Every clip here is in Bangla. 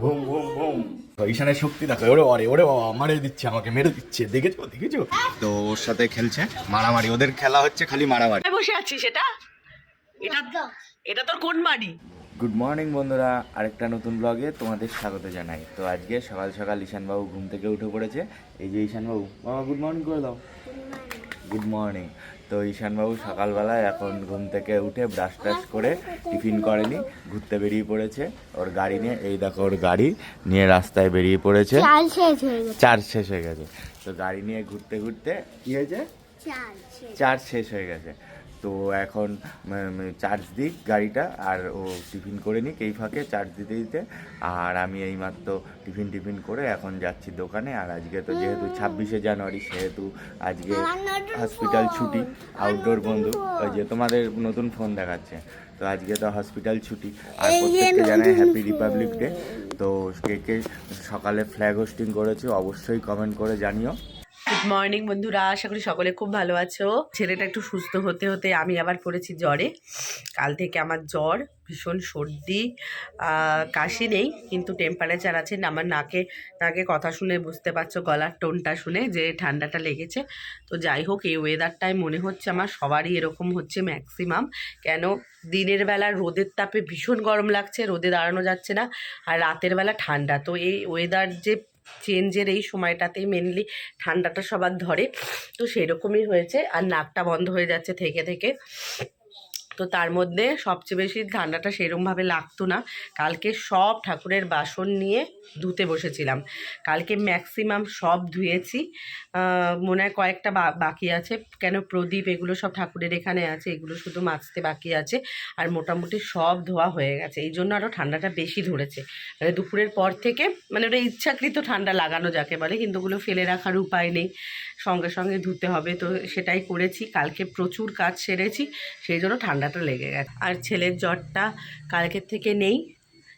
ভুম ভুম ভুম। ঈশানের শক্তি দেখো ওরে ওরে ওরে বাবা মারে দিচ্ছে আমাকে মেরে দিচ্ছে। দেখেছ দেখেছ? তো ওর সাথে খেলছে মারামারি। ওদের খেলা হচ্ছে খালি মারামারি। বসে আছি সেটা এটা এটা তোর কোন বাড়ি? গুড মর্নিং বন্ধুরা আরেকটা নতুন ব্লগে তোমাদের স্বাগত জানাই। তো আজকে সকাল সকাল ঈশানবাবু ঘুম থেকে উঠে পড়েছে। এই যে ঈশানবাবু বাবা গুড মর্নিং করে দাও। গুড মর্নিং তো ঈশানবাবু সকালবেলায় এখন ঘুম থেকে উঠে ব্রাশ ট্রাশ করে টিফিন করেনি ঘুরতে বেরিয়ে পড়েছে। ওর গাড়ি নিয়ে এই দেখো ওর গাড়ি নিয়ে রাস্তায় বেরিয়ে পড়েছে। চার শেষ হয়ে গেছে। চার্জ শেষ হয়ে গেছে। তো গাড়ি নিয়ে ঘুরতে ঘুরতে কি হয়েছে? চার চার্জ শেষ হয়ে গেছে। তো এখন চার্জ দিক গাড়িটা আর ও টিফিন করে নিক এই ফাঁকে চার্জ দিতে দিতে। আর আমি এইমাত্র টিফিন টিফিন করে এখন যাচ্ছি দোকানে। আর আজকে তো যেহেতু ছাব্বিশে জানুয়ারি সেহেতু আজকে হসপিটাল ছুটি আউটডোর বন্ধু। ওই যে তোমাদের নতুন ফোন দেখাচ্ছে। তো আজকে তো হসপিটাল ছুটি। আর এই প্রত্যেককে জানাই হ্যাপি রিপাবলিক ডে তো কে কে সকালে ফ্ল্যাগ হোস্টিং করেছ অবশ্যই কমেন্ট করে জানিও। গুড মর্নিং বন্ধুরা। আশা করি সকলে খুব ভালো আছো। ছেলেটা একটু সুস্থ হতে হতে আমি আবার পড়েছি জ্বরে। কাল থেকে আমার জ্বর, ভীষণ সর্দি কাশি নেই, কিন্তু টেম্পারেচার আছে। আমার নাকে নাকে কথা শুনে বুঝতে পারছ, গলার টোনটা শুনে যে ঠান্ডাটা লেগেছে। তো যাই হোক, এই ওয়েদারটায় মনে হচ্ছে আমার সবারই এরকম হচ্ছে ম্যাক্সিমাম কেন? দিনের বেলা রোদের তাপে ভীষণ গরম লাগছে, রোদে দাঁড়ানো যাচ্ছে না। আর রাতের বেলা ঠান্ডা। তো এই ওয়েদার যে চেঞ্জের এই সময়টাতেই মেনলি ঠান্ডাটা সবার ধরে। তো সেরকমই হয়েছে আর নাকটা বন্ধ হয়ে যাচ্ছে থেকে থেকে। তো তার মধ্যে সবচেয়ে বেশি ঠান্ডাটা সেরমভাবে লাগতো না। কালকে সব ঠাকুরের বাসন নিয়ে ধুতে বসেছিলাম। কালকে ম্যাক্সিমাম সব ধুয়েছি। মনে হয় কয়েকটা বাকি আছে। কেন প্রদীপ, এগুলো সব ঠাকুরের এখানে আছে। এগুলো শুধু মাজতে বাকি আছে। আর মোটামুটি সব ধোয়া হয়ে গেছে। এই জন্য আরও ঠান্ডাটা বেশি ধরেছে। মানে দুপুরের পর থেকে মানে ওটা ইচ্ছাকৃত ঠান্ডা লাগানো যাকে বলে, কিন্তু ওগুলো ফেলে রাখার উপায় নেই। সঙ্গে সঙ্গে ধুতে হবে। তো সেটাই করেছি। কালকে প্রচুর কাজ সেরেছি। সেই জন্য ঠান্ডাটা লেগে গেছে। আর ছেলের জ্বরটা কালকের থেকে নেই।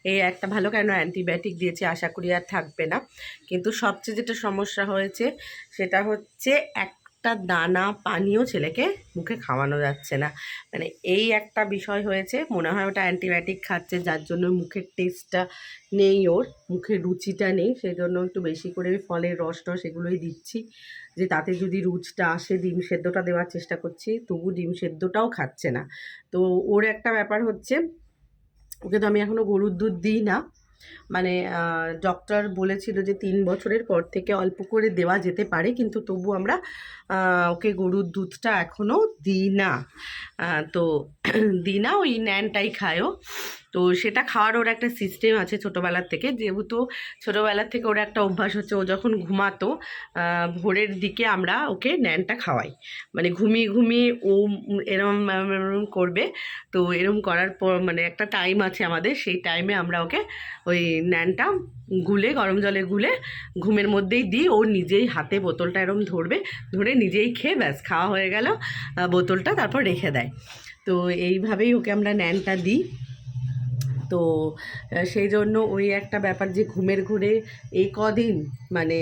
এই একটা ভালো কেন অ্যান্টিবায়োটিক দিয়েছে আশা করি আর থাকবে না। কিন্তু সবচেয়ে যেটা সমস্যা হয়েছে সেটা হচ্ছে একটা দানা পানিও ছেলেকে মুখে খাওয়ানো যাচ্ছে না। মানে এই একটা বিষয় হয়েছে, মনে হয় ওটা অ্যান্টিবায়োটিক খাচ্ছে, যার জন্য মুখের টেস্টটা নেই ওর, মুখের রুচিটা নেই সেই জন্য একটু বেশি করে ফলের রস টস এগুলোই দিচ্ছি। যে তাতে যদি রুচটা আসে, ডিম সেদ্ধটা দেওয়ার চেষ্টা করছি, তবু ডিম সেদ্ধটাও খাচ্ছে না। তো ওর একটা ব্যাপার হচ্ছে, ওকে তো আমি এখনও গরুর দুধ দিই না মানে ডক্টর বলেছিল যে তিন বছরের পর থেকে অল্প করে দেওয়া যেতে পারে, কিন্তু তবু আমরা ওকে গরুর দুধটা এখনও দিই না। তো, দিই না, ওই ন্যানটাই খায়ও। তো সেটা খাওয়ার ওর একটা সিস্টেম আছে ছোটোবেলার থেকে। যেহেতু ছোটোবেলার থেকে ওর একটা অভ্যাস হচ্ছে, ও যখন ঘুমাতো ভোরের দিকে আমরা ওকে ন্যানটা খাওয়াই। মানে ঘুমিয়ে ঘুমিয়ে ও এরম এরম করবে। তো এরম করার পর মানে একটা টাইম আছে আমাদের, সেই টাইমে আমরা ওকে ওই ন্যানটা গুলে, গরম জলে গুলে ঘুমের মধ্যেই দিই ও নিজেই হাতে বোতলটা এরম ধরবে, ধরে নিজেই খেয়ে ব্যাস, খাওয়া হয়ে গেল বোতলটা তারপর রেখে দেয়। তো এইভাবেই ওকে আমরা ন্যানটা দিই। তো সেই জন্য ওই একটা ব্যাপার যে ঘুমের ঘুরে এই কদিন মানে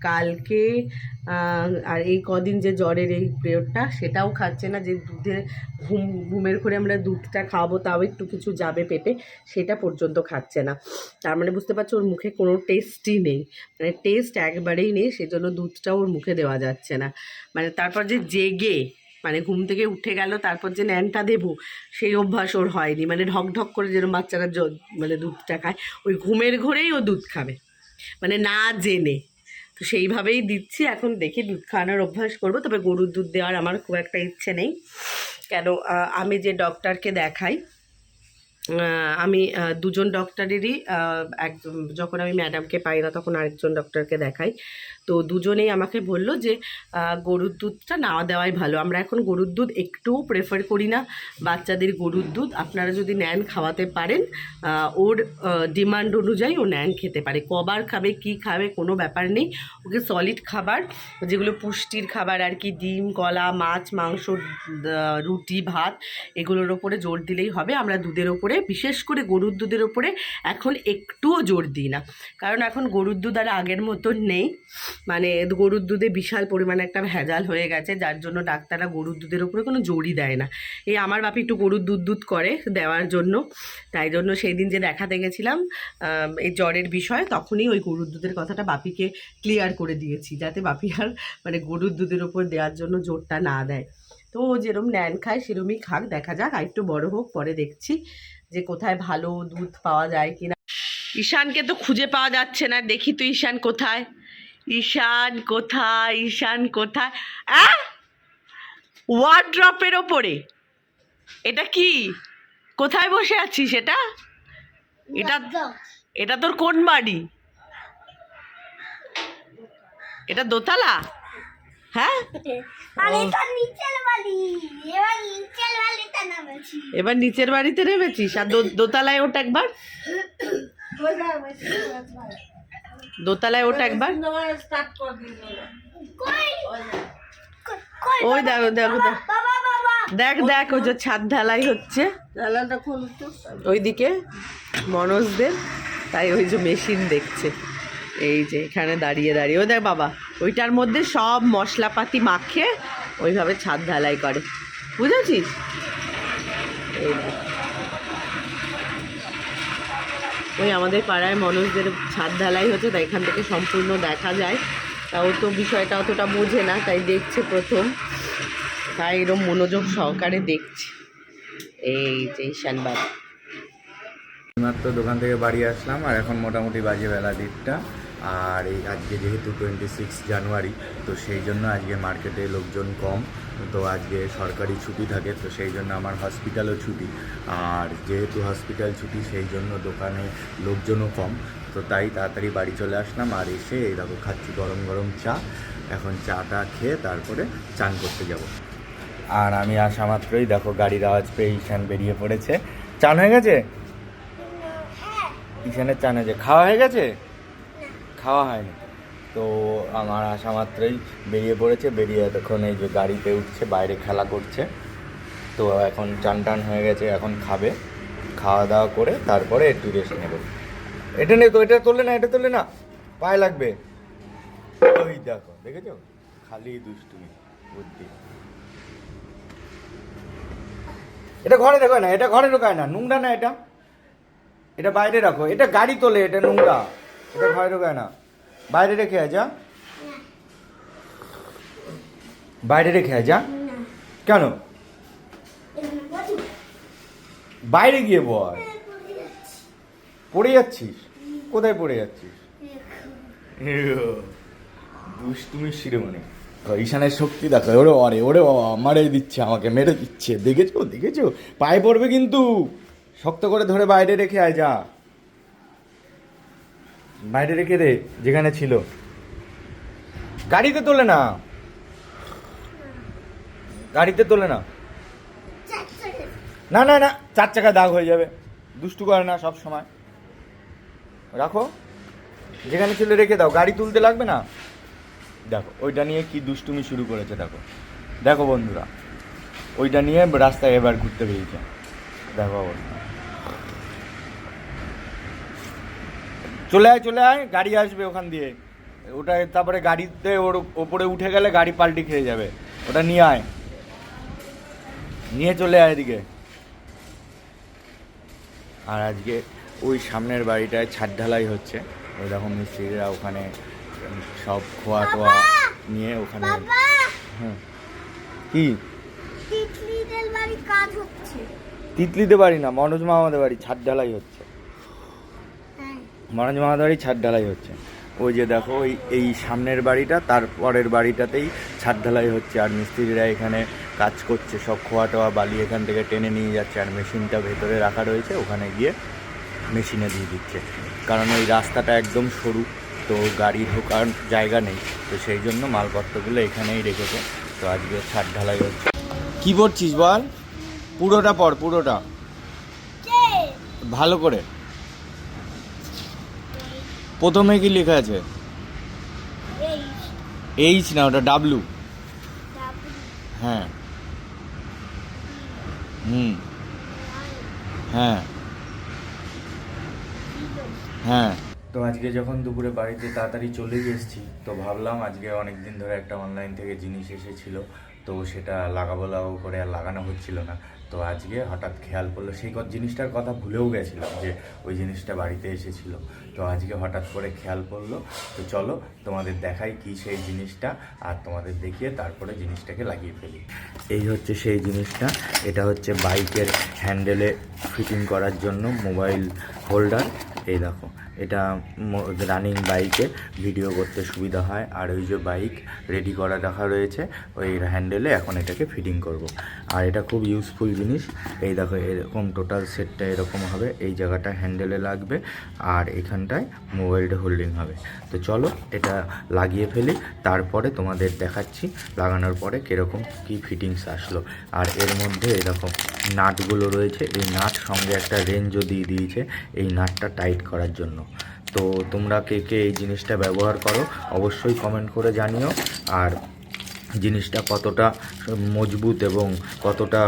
কালকে আর এই কদিন যে জ্বরের এই পিরিয়ডটা, সেটাও খাচ্ছে না যে দুধে ঘুম, ঘুমের ঘুরে আমরা দুধটা খাওয়াবো, তাও একটু কিছু যাবে পেটে, সেটা পর্যন্ত খাচ্ছে না। তার মানে বুঝতে পারছ, ওর মুখে কোনো টেস্টই নেই। মানে টেস্ট একবারেই নেই, সেজন্য দুধটাও ওর মুখে দেওয়া যাচ্ছে না। মানে তারপর যে জেগে মানে ঘুম থেকে উঠে গেল, তারপর যে ন্যানটা দেবো, সেই অভ্যাস ওর হয়নি। মানে ঢক ঢক করে যেরকম বাচ্চারা মানে দুধটা খায়, ওই ঘুমের ঘরেই ও দুধ খাবে। মানে না জেনে। তো সেইভাবেই দিচ্ছি, এখন দেখি দুধ খাওয়ানোর অভ্যাস করব। তবে গরুর দুধ দেওয়ার আমার খুব একটা ইচ্ছে নেই। কেন আমি যে ডক্টরকে দেখাই আমি দুজন ডক্টরেরই এক, যখন আমি ম্যাডামকে পাই না তখন আরেকজন ডক্টরকে দেখাই। তো দুজনেই আমাকে বলল যে গরুর দুধটা না দেওয়াই ভালো। আমরা এখন গরুর দুধ একটুও প্রেফার করি না। বাচ্চাদের গরুর দুধ আপনারা যদি নেন খাওয়াতে পারেন ওর ডিমান্ড অনুযায়ী ও ন্যান খেতে পারে। কবার খাবে, কি খাবে, কোনো ব্যাপার নেই। ওকে সলিড খাবার, যেগুলো পুষ্টির খাবার আর কি, ডিম, কলা, মাছ, মাংস রুটি, ভাত, এগুলোর ওপরে জোর দিলেই হবে। আমরা দুধের ওপরে বিশেষ করে গরুর দুধের ওপরে এখন একটুও জোর দিই না। কারণ এখন গরুর দুধ আর আগের মতন নেই। মানে গরুর দুধে বিশাল পরিমাণে একটা ভেজাল হয়ে গেছে, যার জন্য ডাক্তাররা গরুর দুধের ওপরে কোনো জোরই দেয় না। এই আমার বাপি একটু গরুর দুধ দুধ করে দেওয়ার জন্য। তাই জন্য সেই দিন যে দেখাতে গেছিলাম এই জ্বরের বিষয়, তখনই ওই গরুর দুধের কথাটা বাপিকে ক্লিয়ার করে দিয়েছি, যাতে বাপি আর মানে গরুর দুধের ওপর দেওয়ার জন্য জোরটা না দেয়। তো ও যেরম ন্যান খায়, সেরমই খাক, দেখা যাক, আর একটু বড় হোক, পরে দেখছি। যে কোথায় ভালো দুধ পাওয়া যায় কিনা। ঈশানকে তো খুঁজে পাওয়া যাচ্ছে না, দেখি তো ঈশান কোথায়। ঈশান কোথায় ঈশান কোথায়? ওয়ার্ড্রপের ওপরে। এটা কি? কোথায় বসে আছিস এটা? এটা এটা তোর কোন বাড়ি? এটা দোতলা? হ্যাঁ? এবার নিচের বাড়িতে নামেছি। এবার নিচের বাড়িতে নেমেছিস? আর দোতলায় ওটা একবার। দোতলায় ওটা একবার। কই? কই ওই দেখো দেখো দেখ। বাবা বাবা। দেখ দেখ ওই যে ছাদ ঢালাই হচ্ছে। ওইদিকে মনোজদের তাই ওই যে মেশিন দেখছে। এই যে এখানে দাঁড়িয়ে দাঁড়িয়ে। ও দেখ বাবা ওইটার মধ্যে সব মশলাপাতি মাখে ওইভাবে ছাদ ঢালাই করে। বুঝেছিস? ওই আমাদের পাড়ায় মনোজদের ছাদ ঢালাই হচ্ছে, তাই এখান থেকে সম্পূর্ণ দেখা যায়। তাও তো বিষয়টা অতটা বোঝে না, তাই দেখছে প্রথম। তাই এরম মনোযোগ সহকারে দেখছে। এই যে ঈশান বাবা। মাত্র দোকান থেকে বাড়ি আসলাম, আর এখন মোটামুটি বাজে বেলা দেড়টা। আর এই আজকে যেহেতু টোয়েন্টি সিক্স জানুয়ারি তো সেই জন্য আজকে মার্কেটে লোকজন কম। তো আজকে সরকারি ছুটি থাকে তো সেই জন্য আমার হসপিটালও ছুটি। আর যেহেতু হসপিটাল ছুটি সেই জন্য দোকানে লোকজনও কম। তো তাই তাড়াতাড়ি বাড়ি চলে আসলাম আর এসে এই দেখো খাচ্ছি গরম গরম চা। এখন চাটা খেয়ে তারপরে চান করতে যাব। আর আমি আসা মাত্রই দেখো গাড়ির আওয়াজ পেয়ে ঈশান বেরিয়ে পড়েছে। চান হয়ে গেছে? ঈশানের চান হয়েছে খাওয়া হয়ে গেছে? খাওয়া হয়নি। তো আমার আসা মাত্রই বেরিয়ে পড়েছে, বেরিয়ে এতক্ষণ এই যে গাড়িতে উঠছে, বাইরে খেলা করছে। তো এখন চান টান হয়ে গেছে, এখন খাবে। খাওয়া দাওয়া করে তারপরে একটু রেস্ট নেবে। এটা নে তো, এটা তোলে না, এটা তোলে না। পায়ে লাগবে। ওই দেখো, দেখেছ? খালি দুষ্টুমি, বুদ্ধি। এটা ঘরে দেখো না, এটা ঘরে ঢোকায় না, নোংরা না এটা? এটা বাইরে রাখো, এটা গাড়ি তোলে, এটা নোংরা। এটা ঘরে ঢোকায় না। বাইরে রেখে আয়, যা। বাইরে রেখে আয়, যা। কেন? বাইরে গিয়ে বল। পড়ে যাচ্ছিস? কোথায় পড়ে যাচ্ছিস? দুষ্টুমি শিরোমণি। ঈশানের শক্তি দেখো, ওরে অরে ওরে মারে দিচ্ছে আমাকে, মেরে দিচ্ছে। দেখেছ? দেখেছ? পায়ে পড়বে কিন্তু। শক্ত করে ধরে বাইরে রেখে আয়, যা। বাইরে রেখে দে, যেখানে ছিল। গাড়িতে তোলে না। গাড়িতে তোলে না। না না না, চার চাকা দাগ হয়ে যাবে। দুষ্টু করে না সব সময়। রাখো। যেখানে ছিল রেখে দাও। গাড়ি তুলতে লাগবে না? দেখো, ওইটা নিয়ে কি দুষ্টুমি শুরু করেছে, দেখো। দেখো বন্ধুরা, ওইটা নিয়ে রাস্তায় এবার ঘুরতে বেরিয়েছে। দেখো অবস্থা। চলে আয় চলে আয় গাড়ি আসবে ওখান দিয়ে। ওটা তারপরে গাড়িতে ওর ওপরে উঠে গেলে গাড়ি পাল্টি খেয়ে যাবে। ওটা নিয়ে আয়। নিয়ে চলে আয় এদিকে। আর আজকে ওই সামনের বাড়িটায় ছাদ ঢালাই হচ্ছে। ওই রকম মিস্ত্রিরা ওখানে সব খোয়া টোয়া নিয়ে ওখানে হ্যাঁ কি? তিতলিদের বাড়ি না মনোজ মামাদের বাড়ি ছাদ ঢালাই হচ্ছে। মামাদের বাড়ি ছাদ ঢালাই হচ্ছে। ওই যে দেখো ওই এই সামনের বাড়িটা তার পরের বাড়িটাতেই ছাদ ঢালাই হচ্ছে। আর মিস্ত্রিরা এখানে কাজ করছে সব খোয়া টোয়া বালি এখান থেকে টেনে নিয়ে যাচ্ছে। আর মেশিনটা ভেতরে রাখা রয়েছে ওখানে গিয়ে মেশিনে দিয়ে দিচ্ছে। কারণ ওই রাস্তাটা একদম সরু তো গাড়ি ঢোকার জায়গা নেই। তো সেই জন্য মালপত্রগুলো এখানেই রেখেছে। তো আজকে ছাদ ঢালাই হচ্ছে। কী পড়ছিস বল? পুরোটা পর পুরোটা। ভালো করে। প্রথমে কি লেখা আছে? এইচ না ওটা ডাব্লু হ্যাঁ। হুম। হ্যাঁ। হ্যাঁ। তো আজকে যখন দুপুরে বাড়িতে তাড়াতাড়ি চলে এসেছি তো ভাবলাম আজকে অনেক দিন ধরে একটা অনলাইন থেকে জিনিস এসেছিল। তো সেটা লাগাবো লাগাবো করে আর লাগানো হচ্ছিল না। তো আজকে হঠাৎ খেয়াল পড়ল, সেই জিনিসটার কথা ভুলেও গেছিলাম যে ওই জিনিসটা বাড়িতে এসেছিল। তো আজকে হঠাৎ করে খেয়াল পড়ল, তো চলো তোমাদের দেখাই কি সেই জিনিসটা আর তোমাদের দেখিয়ে তারপরে জিনিসটাকে লাগিয়ে ফেলি। এই হচ্ছে সেই জিনিসটা, এটা হচ্ছে বাইকের হ্যান্ডেলে ফিটিং করার জন্য মোবাইল হোল্ডার। এই দেখো এটা রানিং বাইকে ভিডিও করতে সুবিধা হয়। আর ওই যে বাইক রেডি করা রাখা রয়েছে, ওই হ্যান্ডেলে এখন এটাকে ফিটিং করব। আর এটা খুব ইউজফুল জিনিস। এই দেখো, এরকম টোটাল সেটটা এরকম হবে। এই জায়গাটা হ্যান্ডেলে লাগবে, আর এখানটায় মোবাইলটা হোল্ডিং হবে। তো চলো, এটা লাগিয়ে ফেলি। তারপরে তোমাদের দেখাচ্ছি, লাগানোর পরে কীরকম কি ফিটিংস আসলো। আর এর মধ্যে এরকম নাটগুলো রয়েছে। এই নাট সঙ্গে একটা রেঞ্জও দিয়ে দিয়েছে, এই নাটটা টাইট করার জন্য। তো তোমরা কে কে এই জিনিসটা ব্যবহার করো অবশ্যই কমেন্ট করে জানিও। আর জিনিসটা কতটা মজবুত এবং কতটা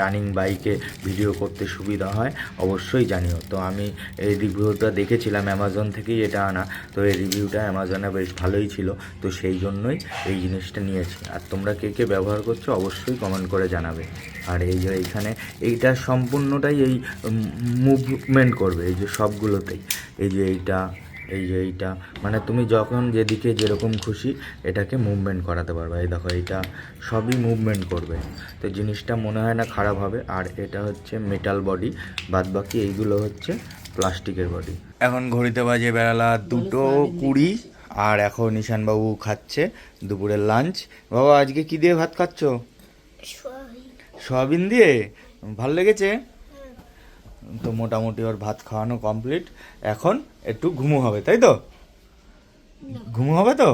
রানিং বাইকে ভিডিও করতে সুবিধা হয়, অবশ্যই জানিও। তো আমি এই রিভিউটা দেখেছিলাম অ্যামাজন থেকেই এটা আনা, তো এই রিভিউটা অ্যামাজনে বেশ ভালোই ছিল, তো সেই জন্যই এই জিনিসটা নিয়েছি। আর তোমরা কে কে ব্যবহার করছ অবশ্যই কমেন্ট করে জানাবে। আর এই যে এইখানে এইটা সম্পূর্ণটাই এই মুভমেন্ট করবে, এই যে সবগুলোতেই। এই যে এইটা এই যে এইটা মানে তুমি যখন যেদিকে যেরকম খুশি এটাকে মুভমেন্ট করাতে পারবে। এই দেখো এইটা সবই মুভমেন্ট করবে। তো জিনিসটা মনে হয় না খারাপ হবে। আর এটা হচ্ছে মেটাল বডি বাদ বাকি এইগুলো হচ্ছে প্লাস্টিকের বডি এখন ঘড়িতে বাজে বেড়ালা দুটো কুড়ি আর এখন ঈশানবাবু খাচ্ছে দুপুরের লাঞ্চ বাবা আজকে কি দিয়ে ভাত খাচ্ছ? সয়াবিন দিয়ে? ভালো লেগেছে? তো মোটামুটি ওর ভাত খাওয়ানো কমপ্লিট এখন একটু ঘুমো হবে তাই তো? ঘুমো হবে তো?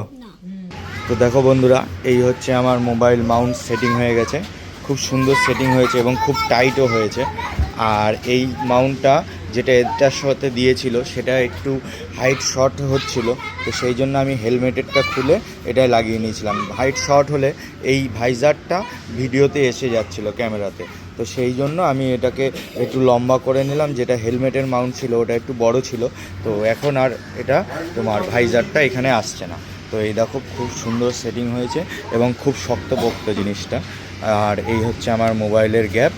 তো দেখো বন্ধুরা এই হচ্ছে আমার মোবাইল মাউন্ট সেটিং হয়ে গেছে। খুব সুন্দর সেটিং হয়েছে এবং খুব টাইটও হয়েছে। আর এই মাউন্টটা যেটা এটার সাথে দিয়েছিল সেটা একটু হাইট শর্ট হচ্ছিল। তো সেই জন্য আমি হেলমেটেরটা খুলে এটাই লাগিয়ে নিয়েছিলাম। হাইট শর্ট হলে এই ভাইজারটা ভিডিওতে এসে যাচ্ছিল ক্যামেরাতে। তো সেই জন্য আমি এটাকে একটু লম্বা করে নিলাম, যেটা হেলমেটের মাউন্ট ছিল ওটা একটু বড় ছিল। তো এখন আর এটা তোমার ভাইজারটা এখানে আসছে না। তো এই দেখো খুব সুন্দর সেটিং হয়েছে এবং খুব শক্তপোক্ত জিনিসটা। আর এই হচ্ছে আমার মোবাইলের গ্যাপ।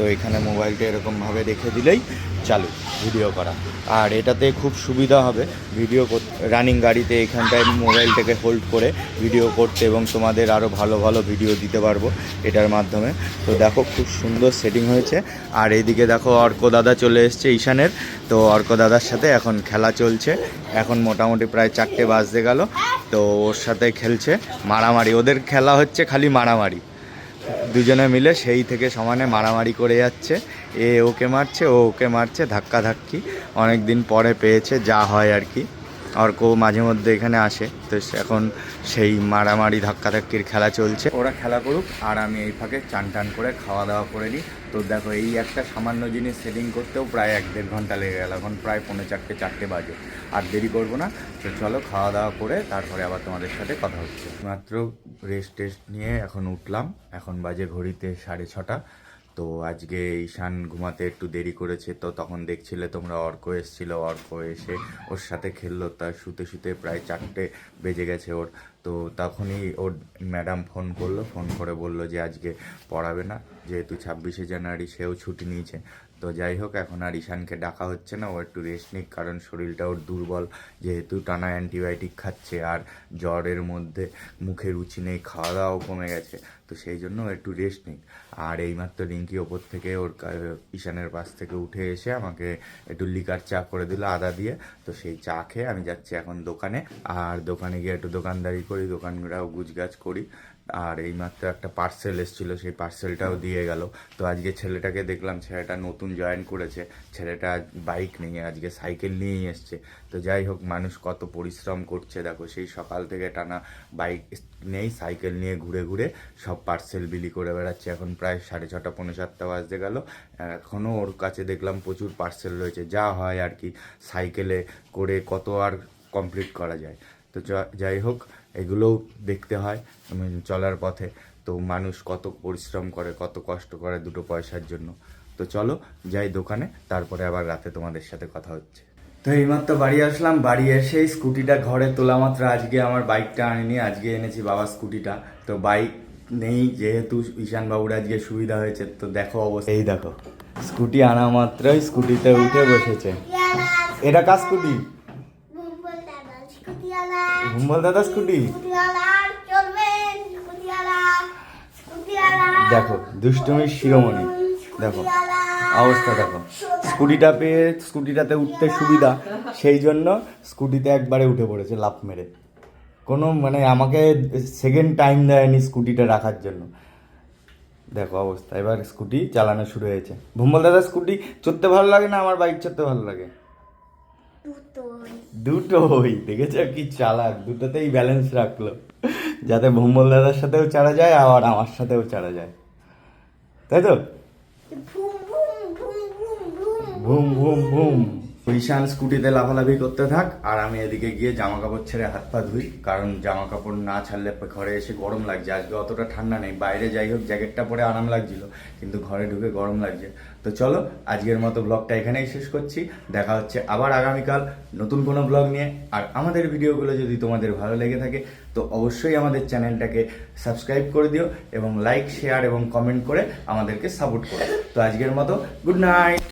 তো এখানে মোবাইলটা এরকমভাবে রেখে দিলেই চালু ভিডিও করা। আর এটাতে খুব সুবিধা হবে ভিডিও রানিং গাড়িতে এখানটায় মোবাইলটাকে হোল্ড করে ভিডিও করতে এবং তোমাদের আরও ভালো ভালো ভিডিও দিতে পারব এটার মাধ্যমে। তো দেখো খুব সুন্দর সেটিং হয়েছে। আর এইদিকে দেখো অর্ক দাদা চলে এসছে ঈশানের। তো অর্ক দাদার সাথে এখন খেলা চলছে। এখন মোটামুটি প্রায় চারটে বাজতে গেল। তো ওর সাথে খেলছে মারামারি। ওদের খেলা হচ্ছে খালি মারামারি। দুজনে মিলে সেই থেকে সমানে মারামারি করে যাচ্ছে। এ ওকে মারছে, ও ওকে মারছে ধাক্কা ধাক্কি অনেক দিন পরে পেয়েছে, যা হয় আর কি। অর্ক মাঝে মধ্যে এখানে আসে। তো এখন সেই মারামারি ধাক্কা ধাক্কির খেলা চলছে। ওরা খেলা করুক, আর আমি এই ফাঁকে চান টান করে খাওয়া দাওয়া করে নিই। তো দেখো, এই একটা সামান্য জিনিস সেটিং করতেও প্রায় এক দেড় ঘণ্টা লেগে গেল। এখন প্রায় পৌনে চারটে চারটে বাজে। আর দেরি করব না। তো চলো খাওয়া দাওয়া করে তারপরে আবার তোমাদের সাথে কথা হচ্ছে। মাত্র রেস্ট টেস্ট নিয়ে এখন উঠলাম। এখন বাজে ঘড়িতে সাড়ে ছটা। তো আজকে ঈশান ঘুমাতে একটু দেরি করেছে, তো তখন দেখছিলে তোমরা অর্ক এসেছিল। অর্ক এসে ওর সাথে খেললো তার শুতে শুতে প্রায় চারটে বেজে গেছে ওর। তো তখনই ওর ম্যাডাম ফোন করল, ফোন করে বলল যে আজকে পড়াবে না, যেহেতু ছাব্বিশে জানুয়ারি সেও ছুটি নিয়েছে। তো যাই হোক, এখন আর ঈশানকে ডাকা হচ্ছে না। ও একটু রেস্ট নিক, কারণ শরীরটা ওর দুর্বল। যেহেতু টানা অ্যান্টিবায়োটিক খাচ্ছে আর জ্বরের মধ্যে মুখে রুচি নেই খাওয়া দাওয়াও কমে গেছে, তো সেই জন্য একটু রেস্ট নিক। আর এইমাত্র রিঙ্কি ওপর থেকে ওর ঈশানের পাশ থেকে উঠে এসে আমাকে একটু লিকার চা করে দিল, আদা দিয়ে। তো সেই চা খেয়ে আমি যাচ্ছি এখন দোকানে। আর দোকানে গিয়ে একটু দোকানদারি করি দোকানগুলাও গুজগাছ করি। আর এইমাত্র একটা পার্সেল এসেছিল, সেই পার্সেলটাও দিয়ে গেল। তো আজকে ছেলেটাকে দেখলাম, ছেলেটা নতুন জয়েন করেছে। ছেলেটা বাইক নিয়ে, আজকে সাইকেল নিয়েই এসছে। তো যাই হোক, মানুষ কত পরিশ্রম করছে। দেখো, সেই সকাল থেকে টানা বাইক নেই সাইকেল নিয়ে ঘুরে ঘুরে সব পার্সেল বিলি করে বেড়াচ্ছে। এখন প্রায় সাড়ে ছটা, পৌনে সাতটা বাজতে গেল। এখনও ওর কাছে দেখলাম প্রচুর পার্সেল রয়েছে। যা হয় আর কি সাইকেলে করে কত আর কমপ্লিট করা যায়। তো যাই হোক এগুলোও দেখতে হয় চলার পথে। তো মানুষ কত পরিশ্রম করে কত কষ্ট করে দুটো পয়সার জন্য। তো চলো যাই দোকানে তারপরে আবার রাতে তোমাদের সাথে কথা হচ্ছে। তো এইমাত্র বাড়ি আসলাম বাড়ি এসেই স্কুটিটা ঘরে তোলা মাত্র। আজকে আমার বাইকটা আনিনি আজকে এনেছি বাবা স্কুটিটা। তো বাইক নেই যেহেতু ঈশান বাবুর আজকে সুবিধা হয়েছে তো দেখো অবস্থা। এই দেখো। স্কুটি আনা মাত্রই স্কুটিতে উঠে বসেছে। এটা কার স্কুটি? ভুম্বল দাদা স্কুটি? দেখো, দুষ্টুমির শিরোমণি। দেখো, অবস্থা দেখো। স্কুটিটা পেয়ে স্কুটিটাতে উঠতে সুবিধা, সেই জন্য স্কুটিতে একবারে উঠে পড়েছে, লাফ মেরে। কোনো মানে আমাকে সেকেন্ড টাইম দেয়নি স্কুটিটা রাখার জন্য। দেখো অবস্থা, এবার স্কুটি চালানো শুরু হয়েছে। ভুম্বল দাদা স্কুটি চড়তে ভালো লাগে না? আমার বাইক চড়তে ভালো লাগে? দুটোই দেখেছ কি চালাক? দুটোতেই ব্যালেন্স রাখল। যাতে ভূমল দাদার সাথেও চারা যায় আর আমার সাথেও চারা যায়। তাই তো? ভুম ভুম ভুম। ঈশান স্কুটিতে লাফালাফি করতে থাক, আর আমি এদিকে গিয়ে জামা কাপড় ছেড়ে হাত পা ধুই, কারণ জামা কাপড় না ছাড়লে ঘরে এসে গরম লাগছে। আজকে অতটা ঠান্ডা নেই, বাইরে যাই হোক, জ্যাকেটটা পরে আরাম লাগছিল, কিন্তু ঘরে ঢুকে গরম লাগছে। তো চলো, আজকের মতো ব্লগটা এখানেই শেষ করছি। দেখা হচ্ছে আবার আগামীকাল নতুন কোনো ব্লগ নিয়ে। আর আমাদের ভিডিওগুলো যদি তোমাদের ভালো লেগে থাকে, তো অবশ্যই আমাদের চ্যানেলটাকে সাবস্ক্রাইব করে দিও এবং লাইক, শেয়ার এবং কমেন্ট করে আমাদেরকে সাপোর্ট করো। তো আজকের মতো, গুড নাইট!